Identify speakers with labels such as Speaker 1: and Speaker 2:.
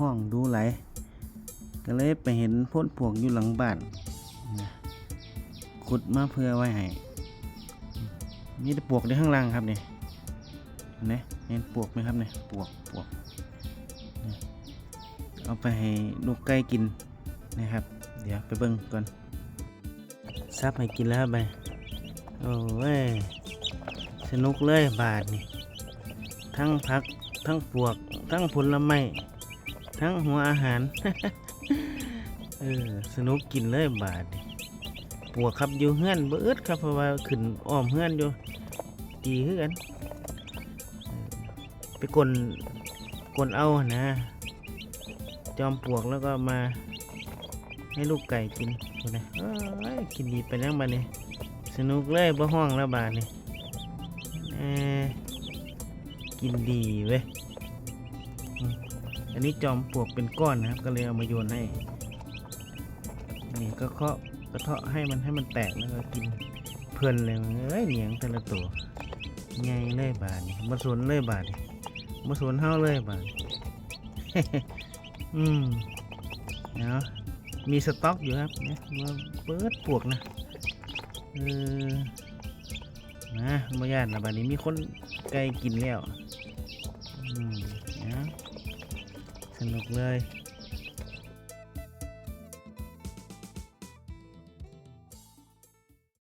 Speaker 1: ห้องดูไหลก็เลยไปเห็นพ่นปวกอยู่หลังบ้านขุดมาเพื่อไว้ให้มีแต่ปวกในข้างล่างครับเนี่ยเห็นไหมเห็นปวกไหมครับเนี่ยปวกปวกเอาไปให้ลูกไก่กินนะครับ เดี๋ยวไปเบิ่งก่อนซับให้กินแล้วไปโอ้ยสนุกเลยบาทนี่ทั้งพักทั้งปวก ทั้งผลไม้ ทั้งหัวอาหาร เออ สนุกกินเลยบาทนี่ปวกครับอยู่เฮือนเบิดครับเพราะว่าขึ้นอ้อมเฮือนอยู่ดีคือกันไปกลกลเอานะ จอมปวกแล้วก็มา ให้ลูกไก่กินดูนะกินดีไปแล้วบาดนี้สนุกเลยบ่ห้องแล้วบาดนี้เอ้ยกินดีเว้ย อันนี้จอมปลวกเป็นก้อนนะครับ ก็เลยเอามาโยนให้นี่ก็เคาะกระเทาะให้มันให้มันแตกแล้วก็กินเพลินเลยเอ้ยเหนียงแต่ละตัวไงเลยบาดนี้มาสวนเลยบาดนี้มาสวนเฮาเลยบาดนี้อืมเนาะมีสต็อกอยู่ครับเนี่ยมาเปิดปวกนะเออนะมาญาตินะบัดนี้มีคนไก่กินแล้วอืม สนุกเลย